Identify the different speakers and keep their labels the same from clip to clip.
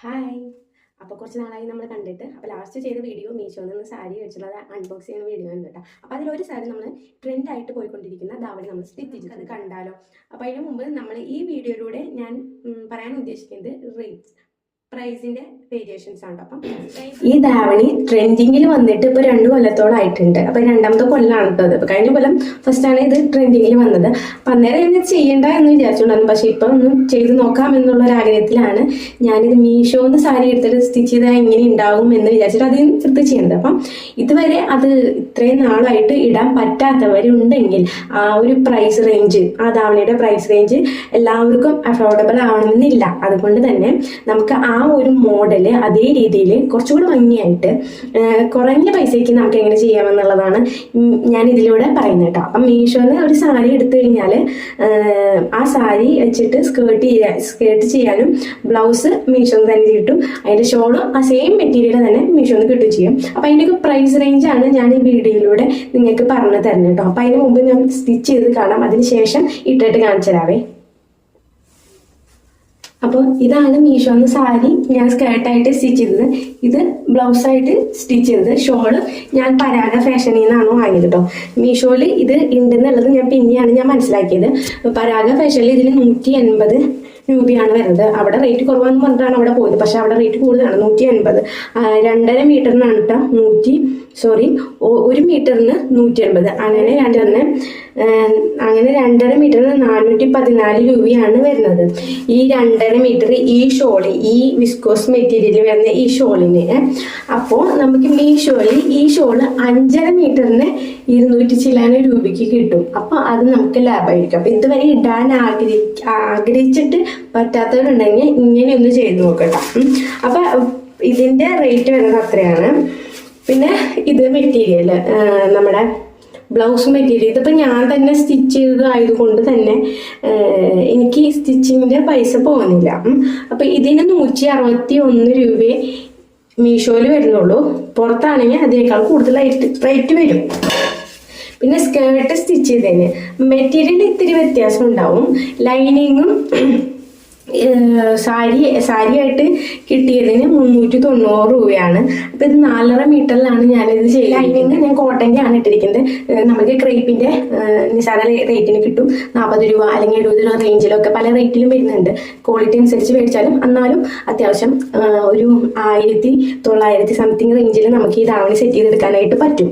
Speaker 1: Hi അപ്പോൾ കുറച്ച് നാളായി നമ്മൾ കണ്ടിട്ട്. അപ്പോൾ ലാസ്റ്റ് ചെയ്ത വീഡിയോ മീഷോയിൽ നിന്ന് സാരി വെച്ചുള്ളത് അൺബോക്സ് ചെയ്യുന്ന വീഡിയോ ആണ് കേട്ടോ. അപ്പോൾ അതിലൊരു സാരി നമ്മൾ ട്രെൻഡ് ആയിട്ട് പോയിക്കൊണ്ടിരിക്കുന്ന ധാവണി നമ്മൾ സ്റ്റിച്ച് അത് കണ്ടാലോ? അപ്പോൾ അതിന് മുമ്പ് നമ്മൾ ഈ വീഡിയോയിലൂടെ ഞാൻ പറയാൻ ഉദ്ദേശിക്കുന്നത് റേറ്റ് പ്രൈസിന്റെ വേരിയേഷൻസ് ആണ് അപ്പം ഈ ധാവണി ട്രെൻഡിങ്ങിൽ വന്നിട്ട് ഇപ്പൊ രണ്ടു കൊല്ലത്തോളം ആയിട്ടുണ്ട്. അപ്പോൾ രണ്ടാമത്തെ കൊല്ലാണ് കേട്ടോ അത് കഴിഞ്ഞ കൊല്ലം ഫസ്റ്റ് ആണ് ഇത് ട്രെൻഡിങ്ങിൽ വന്നത്. അപ്പൊ അന്നേരം ഞാൻ ചെയ്യണ്ട എന്ന് വിചാരിച്ചുകൊണ്ടായിരുന്നു പക്ഷെ ഇപ്പൊ ഒന്ന് ചെയ്ത് നോക്കാം എന്നുള്ള ഒരു ആഗ്രഹത്തിലാണ് ഞാനിത് മീഷോന്ന് സാരി എടുത്തിട്ട് സ്റ്റിച്ച് ചെയ്താൽ എങ്ങനെ ഉണ്ടാവും എന്ന് വിചാരിച്ചിട്ട് അതിന് എടുത്ത് ചെയ്യുന്നത് അപ്പം ഇതുവരെ അത് ഇത്രയും നാളായിട്ട് ഇടാൻ പറ്റാത്തവരുണ്ടെങ്കിൽ ആ ഒരു പ്രൈസ് റേഞ്ച് ആ ധാവണിയുടെ പ്രൈസ് റേഞ്ച് എല്ലാവർക്കും അഫോർഡബിൾ ആവണമെന്നില്ല. അതുകൊണ്ട് തന്നെ നമുക്ക് ആ ഒരു മോഡൽ അതേ രീതിയിൽ കുറച്ചുകൂടി ഭംഗിയായിട്ട് കുറഞ്ഞ പൈസയ്ക്ക് നമുക്ക് എങ്ങനെ ചെയ്യാമെന്നുള്ളതാണ് ഞാൻ ഇതിലൂടെ പറയുന്നത് കേട്ടോ. അപ്പം മീഷോന്ന് ഒരു സാരി എടുത്തു കഴിഞ്ഞാൽ ആ സാരി വെച്ചിട്ട് സ്കേർട്ട് ചെയ്യാൻ സ്കേർട്ട് ചെയ്യാനും ബ്ലൗസ് മീഷോന്ന് തന്നെ കിട്ടും. അതിന്റെ ഷോളും ആ സെയിം മെറ്റീരിയൽ തന്നെ മീഷോന്ന് കിട്ടും ചെയ്യും. അപ്പം അതിന്റെയൊക്കെ പ്രൈസ് റേഞ്ചാണ് ഞാൻ ഈ വീഡിയോയിലൂടെ നിങ്ങൾക്ക് പറഞ്ഞു തരുന്നത് കേട്ടോ. അപ്പം അതിന് മുമ്പ് ഞാൻ സ്റ്റിച്ച് ചെയ്ത് കാണാം. അതിന് ശേഷം ഇട്ടിട്ട് കാണിച്ചു തരാവേ. അപ്പോൾ ഇതാണ് മീഷോന്ന് സാരി ഞാൻ സ്കേർട്ടായിട്ട് സ്റ്റിച്ച് ചെയ്തത്. ഇത് ബ്ലൗസായിട്ട് സ്റ്റിച്ച് ചെയ്തത്. ഷോൾ ഞാൻ പരാഗ ഫാഷനിൽ നിന്നാണ് വാങ്ങിയത് കേട്ടോ മീഷോയിൽ ഇത് ഉണ്ടെന്നുള്ളത് ഞാൻ പിന്നെയാണ് ഞാൻ മനസ്സിലാക്കിയത്. പരാഗ ഫാഷനിൽ ഇതിന് നൂറ്റി എൺപത് രൂപയാണ് വരുന്നത്. അവിടെ റേറ്റ് കുറവാന്ന് പറഞ്ഞിട്ടാണ് അവിടെ പോയത്. പക്ഷെ അവിടെ റേറ്റ് കൂടുതലാണ്. നൂറ്റി അൻപത് രണ്ടര മീറ്ററിനാണ് കേട്ടോ. നൂറ്റി സോറി ഒരു മീറ്ററിന് നൂറ്റി അൻപത് അങ്ങനെ രണ്ടെണ്ണം അങ്ങനെ രണ്ടര മീറ്ററിന് നാനൂറ്റി പതിനാല് രൂപയാണ് വരുന്നത്. ഈ രണ്ടര മീറ്റർ ഈ ഷോളി ഈ വിസ്കോസ് മെറ്റീരിയൽ വരുന്ന ഈ ഷോളിന് അപ്പോൾ നമുക്ക് ഈ ഷോളി ഈ ഷോൾ അഞ്ചര മീറ്ററിന് ഇരുന്നൂറ്റി ചില്ലാന രൂപയ്ക്ക് കിട്ടും. അപ്പോൾ അത് നമുക്ക് ലാഭമായിരിക്കും. അപ്പോൾ ഇതുവരെ ഇടാൻ ആഗ്രഹി ആഗ്രഹിച്ചിട്ട് പറ്റാത്തവരുണ്ടെങ്കിൽ ഇങ്ങനെ ഒന്ന് ചെയ്ത് നോക്കട്ടോ. അപ്പൊ ഇതിന്റെ റേറ്റ് വരുന്നത് അത്രയാണ്. പിന്നെ ഇത് മെറ്റീരിയൽ നമ്മുടെ ബ്ലൗസ് മെറ്റീരിയൽ ഇതിപ്പോൾ ഞാൻ തന്നെ സ്റ്റിച്ച് ചെയ്തത് ആയതുകൊണ്ട് തന്നെ എനിക്ക് സ്റ്റിച്ചിങ്ങിന്റെ പൈസ പോകുന്നില്ല. അപ്പോൾ ഇതിന് നൂറ്റി അറുപത്തി ഒന്ന് രൂപയെ മീഷോയിൽ വരുന്നുള്ളൂ. പുറത്താണെങ്കിൽ അതിനേക്കാൾ കൂടുതൽ റേറ്റ് വരും. പിന്നെ സ്കേർട്ട് സ്റ്റിച്ച് ചെയ്തതിന് മെറ്റീരിയൽ ഇത്തിരി വ്യത്യാസം ഉണ്ടാവും. ലൈനിങ്ങും സാരി സാരിയായിട്ട് കിട്ടിയതിന് മുന്നൂറ്റി തൊണ്ണൂറ് രൂപയാണ്. അപ്പൊ ഇത് നാലര മീറ്ററിലാണ് ഞാനിത് ചെയ്യുന്നത് ലൈനിങ് ഞാൻ കോട്ടന്റെ ആണ് ഇട്ടിരിക്കുന്നത് നമുക്ക് ക്രേപ്പിന്റെ നിസാര റേറ്റിന് കിട്ടും. നാൽപ്പത് രൂപ അല്ലെങ്കിൽ എഴുപത് രൂപ റേഞ്ചിലൊക്കെ പല റേറ്റിലും വരുന്നുണ്ട്. ക്വാളിറ്റി അനുസരിച്ച് മേടിച്ചാലും എന്നാലും അത്യാവശ്യം ഒരു ആയിരത്തി തൊള്ളായിരത്തി സംതിങ് റേഞ്ചിൽ നമുക്ക് ഈ ധാവണി സെറ്റ് ചെയ്തെടുക്കാനായിട്ട് പറ്റും.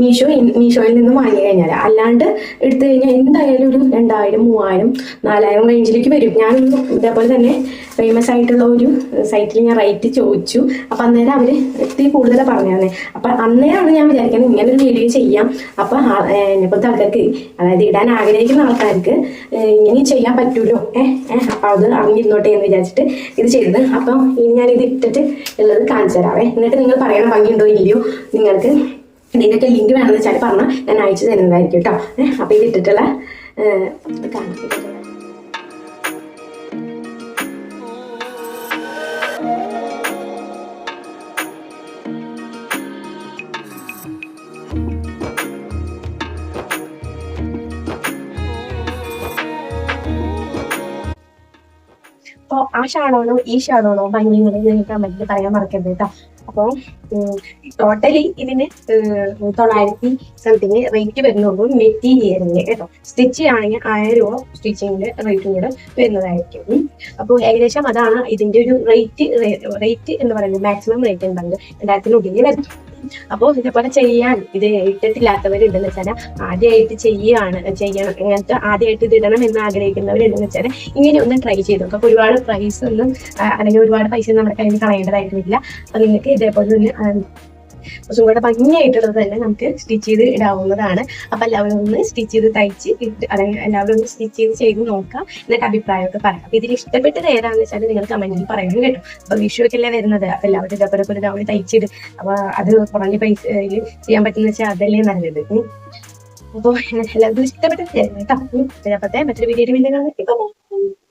Speaker 1: മീഷോ മീഷോയിൽ നിന്ന് വാങ്ങി കഴിഞ്ഞാൽ അല്ലാണ്ട് എടുത്തു കഴിഞ്ഞാൽ എന്തായാലും ഒരു രണ്ടായിരം മൂവായിരം നാലായിരം റേഞ്ചിലേക്ക് വരും. ഞാനൊന്നും ഇതേപോലെ തന്നെ ഫേമസ് ആയിട്ടുള്ള ഒരു സൈറ്റിൽ ഞാൻ റേറ്റ് ചോദിച്ചു. അപ്പം അന്നേരം അവർ ഇത്തിരി കൂടുതൽ പറഞ്ഞു തന്നെ. അപ്പം അന്നേരമാണ് ഞാൻ വിചാരിക്കുന്നത് ഇങ്ങനെ ഒരു വീഡിയോ ചെയ്യാം. അപ്പം എന്നെപ്പോലത്തെ ആൾക്കാർക്ക് അതായത് ഇടാൻ ആഗ്രഹിക്കുന്ന ആൾക്കാർക്ക് ഇങ്ങനെ ചെയ്യാൻ പറ്റൂലോ? ഏഹ് ഏഹ് അപ്പം അത് അറിഞ്ഞിരുന്നോട്ടെ എന്ന് വിചാരിച്ചിട്ട് ഇത് ചെയ്തത്. അപ്പം ഇനി ഞാൻ ഇത് ഇട്ടിട്ട് ഉള്ളത് കാണിച്ചു തരാവേ. എന്നിട്ട് നിങ്ങൾ പറയണ ഭംഗിയുണ്ടോ ഇല്ലയോ? നിങ്ങൾക്ക് ഇതിന്റെ ലിങ്ക് വേണമെന്ന് വെച്ചാൽ പറഞ്ഞാൽ ഞാൻ അയച്ചു തരുന്നതായിരിക്കും കേട്ടോ. ഏഹ് അപ്പം ഇത് ഇട്ടിട്ടുള്ള ഏഹ് ഇത് കാണിച്ചിട്ടുള്ള അപ്പോൾ ആ ഷാളാണോ ഈ ഷാളാണോ ഭംഗി നിങ്ങൾക്ക് കമന്റിൽ പറയാൻ മറക്കരുത് കേട്ടോ. അപ്പോൾ ടോട്ടലി ഇതിന് തൊള്ളായിരത്തി സംതിങ് റേറ്റ് വരുന്നുള്ളൂ മെറ്റീരിയലിന് കേട്ടോ. സ്റ്റിച്ച് ആണെങ്കിൽ ആയിരം രൂപ സ്റ്റിച്ചിങ്ങിന്റെ റേറ്റും കൂടെ വരുന്നതായിരിക്കും. അപ്പോൾ ഏകദേശം അതാണ് ഇതിന്റെ ഒരു റേറ്റ് റേറ്റ് എന്ന് പറയുന്നത് മാക്സിമം റേറ്റ് ഉണ്ടാകുന്നത് രണ്ടായിരത്തിനുള്ളിൽ വരും. അപ്പോൾ ഇതേപോലെ ചെയ്യാൻ ഇത് ഇട്ടിട്ടില്ലാത്തവരുണ്ടെന്ന് വെച്ചാൽ ആദ്യമായിട്ട് ചെയ്യുകയാണ് ചെയ്യണം ഇങ്ങനത്തെ ആദ്യമായിട്ട് ഇടണം എന്ന് ആഗ്രഹിക്കുന്നവരുണ്ടെന്ന് വെച്ചാൽ ഇങ്ങനെ ഒന്ന് ട്രൈ ചെയ്ത് നോക്കാം. ഒരുപാട് പ്രൈസ് ഒന്നും അല്ലെങ്കിൽ ഒരുപാട് പൈസ നമ്മുടെ കയ്യിൽ കളയേണ്ടതായിട്ടില്ല അപ്പോൾ നിങ്ങൾക്ക് ഇതേപോലെ തന്നെ ആ, കുറച്ചും കൂടെ ഭംഗിയായിട്ടുള്ളത് തന്നെ നമുക്ക് സ്റ്റിച്ച് ചെയ്ത് ഇടാവുന്നതാണ്. അപ്പോൾ എല്ലാവരും ഒന്ന് സ്റ്റിച്ച് ചെയ്ത് തയ്ച്ച് അല്ലെങ്കിൽ എല്ലാവരും ഒന്ന് സ്റ്റിച്ച് ചെയ്ത് ചെയ്ത് നോക്കാം എന്നിട്ട് അഭിപ്രായമൊക്കെ പറയാം. അപ്പോൾ ഇതിൽ ഇഷ്ടപ്പെട്ടത് ഏതാണെന്ന് വെച്ചാൽ നിങ്ങൾ കമന്റിൽ പറയണം കേട്ടോ. അപ്പൊ വിഷു വരുന്നത്? അപ്പോൾ എല്ലാവരും ഇതേപോലെ പോലെ തവണ തയ്ച്ചിട്ട് അപ്പോൾ അത് കുറഞ്ഞ പൈസയിൽ ചെയ്യാൻ പറ്റുന്ന വെച്ചാൽ അതല്ലേ നല്ലത്. അപ്പൊ അപ്പോൾ എല്ലാവർക്കും ഇഷ്ടപ്പെട്ടത് കേട്ടോ. അപ്പത്തെ മറ്റൊരു വീഡിയോ വീണ്ടും കാണാം.